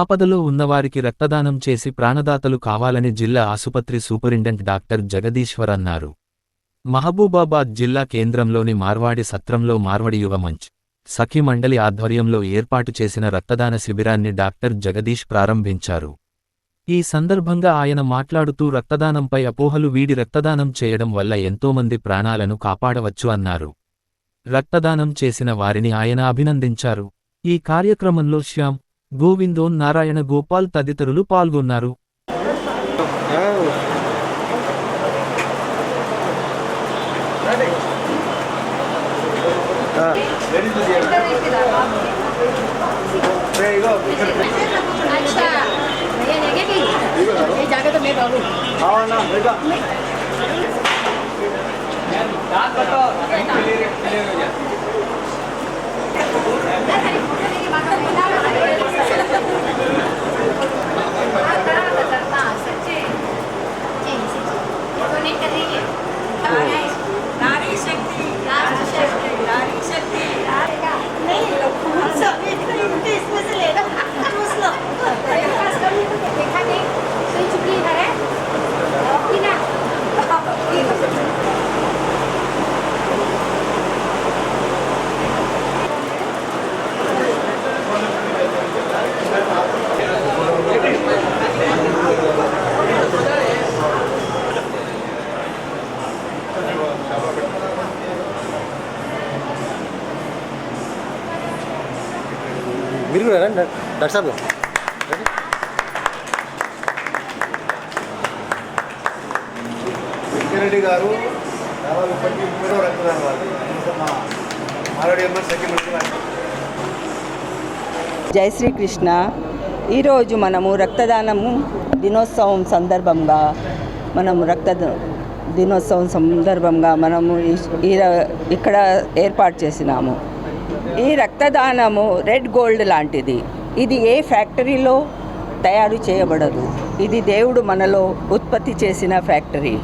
ఆపదలో ఉన్నవారికి రక్తదానం చేసి ప్రాణదాతలు కావాలని జిల్లా ఆసుపత్రి సూపరింటెండెంట్ డాక్టర్ జగదీశ్వర్ అన్నారు. మహబూబాబాద్ జిల్లా కేంద్రంలోని మార్వాడి సత్రంలో మార్వడి యువ మంచ్ సఖి మండలి ఆధ్వర్యంలో ఏర్పాటు చేసిన రక్తదాన శిబిరాన్ని డాక్టర్ జగదీష్ ప్రారంభించారు. ఈ సందర్భంగా ఆయన మాట్లాడుతూ రక్తదానంపై అపోహలు వీడి రక్తదానం చేయడం వల్ల ఎంతోమంది ప్రాణాలను కాపాడవచ్చు అన్నారు. రక్తదానం చేసిన వారిని ఆయన అభినందించారు. ఈ కార్యక్రమంలో శ్యామ్ గోవిందో నారాయణ గోపాల్ తదితరులు పాల్గొన్నారు. జాగ్రత్త เบเกอรี่ เออ మీరు కూడా రండి. డాక్టర్ సాబ్ గారు. వెంకరెడ్డి గారు దాదాపు ఇప్పటికీ మూడో రక్తదానం వాళ్ళు మా సెకండ్ జై శ్రీకృష్ణ. ఈరోజు మనము రక్తదానము దినోత్సవం సందర్భంగా మనము రక్త దినోత్సవం సందర్భంగా మనము ఇక్కడ ఏర్పాటు చేసినాము. ఈ రక్తదానము రెడ్ గోల్డ్ లాంటిది. ఇది ఏ ఫ్యాక్టరీలో తయారు చేయబడదు. ఇది దేవుడు మనలో ఉత్పత్తి చేసిన ఫ్యాక్టరీ.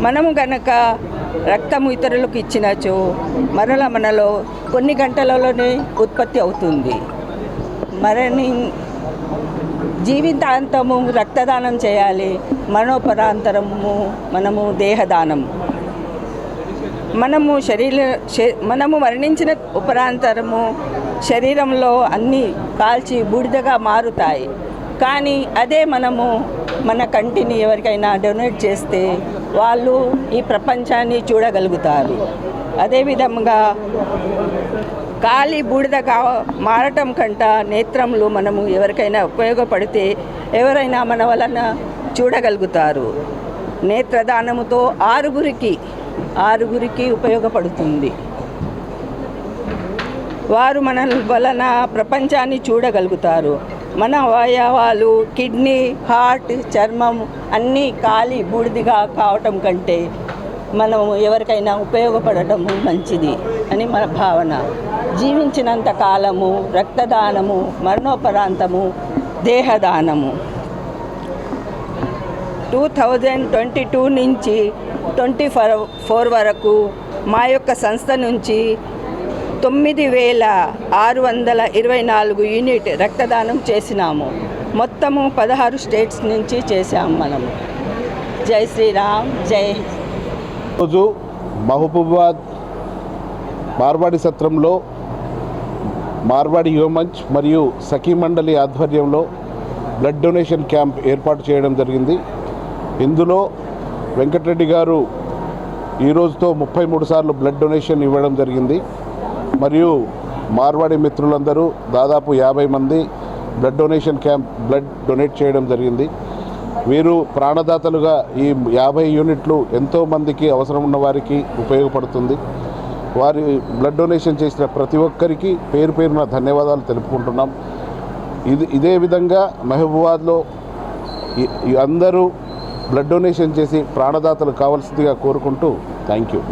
మనము గనక రక్తము ఇతరులకు ఇచ్చినచో మరల మనలో కొన్ని గంటలలోనే ఉత్పత్తి అవుతుంది. మరణి జీవితాంతము రక్తదానం చేయాలి. మనోపరాంతరము మనము దేహదానం. మనము శరీర శ- మనము మరణించిన ఉపరాంతరము శరీరంలో అన్నీ కాల్చి బూడిదగా మారుతాయి. కానీ అదే మనము మన కంటిని ఎవరికైనా డొనేట్ చేస్తే వాళ్ళు ఈ ప్రపంచాన్ని చూడగలుగుతారు. అదేవిధంగా కాలి బూడిదగా మారటం కంట నేత్రములు మనము ఎవరికైనా ఉపయోగపడితే ఎవరైనా మన వలన చూడగలుగుతారు. నేత్రదానముతో ఆరుగురికి ఆరుగురికి ఉపయోగపడుతుంది. వారు మన వలన ప్రపంచాన్ని చూడగలుగుతారు. మన అవయవాలు కిడ్నీ హార్ట్ చర్మం అన్నీ కాలి బూడిదిగా కావటం కంటే మనం ఎవరికైనా ఉపయోగపడటము మంచిది అని మన భావన. జీవించినంత కాలము రక్తదానము మరణోపరాంతము దేహదానము. టూ థౌజండ్ ట్వంటీ టూ నుంచి ట్వంటీ ఫోర్ ఫోర్ వరకు మా యొక్క సంస్థ నుంచి తొమ్మిది వేల ఆరు వందల ఇరవై నాలుగు యూనిట్ రక్తదానం చేసినాము. మొత్తము పదహారు స్టేట్స్ నుంచి చేశాము మనము. జై శ్రీరామ్ జై రోజు మహబూబాబాద్ మార్వాడి సత్రంలో మార్వాడి యువమంచ్ మరియు సఖీ మండలి ఆధ్వర్యంలో బ్లడ్ డొనేషన్ క్యాంప్ ఏర్పాటు చేయడం జరిగింది. ఇందులో వెంకటరెడ్డి గారు ఈ రోజుతో ముప్పై మూడు సార్లు బ్లడ్ డొనేషన్ ఇవ్వడం జరిగింది. మరియు మార్వాడి మిత్రులందరూ దాదాపు యాభై మంది blood donation camp blood donate చేయడం జరిగింది. వీరు ప్రాణదాతలుగా ఈ యాభై యూనిట్లు ఎంతో మందికి అవసరం ఉన్న వారికి ఉపయోగపడుతుంది. వారి బ్లడ్ డొనేషన్ చేసిన ప్రతి ఒక్కరికి పేరు పేరున ధన్యవాదాలు తెలుపుకుంటున్నాం. ఇది ఇదే విధంగా మహబూబాద్లో అందరూ బ్లడ్ డొనేషన్ చేసి ప్రాణదాతలు కావాల్సిందిగా కోరుకుంటూ థ్యాంక్ యూ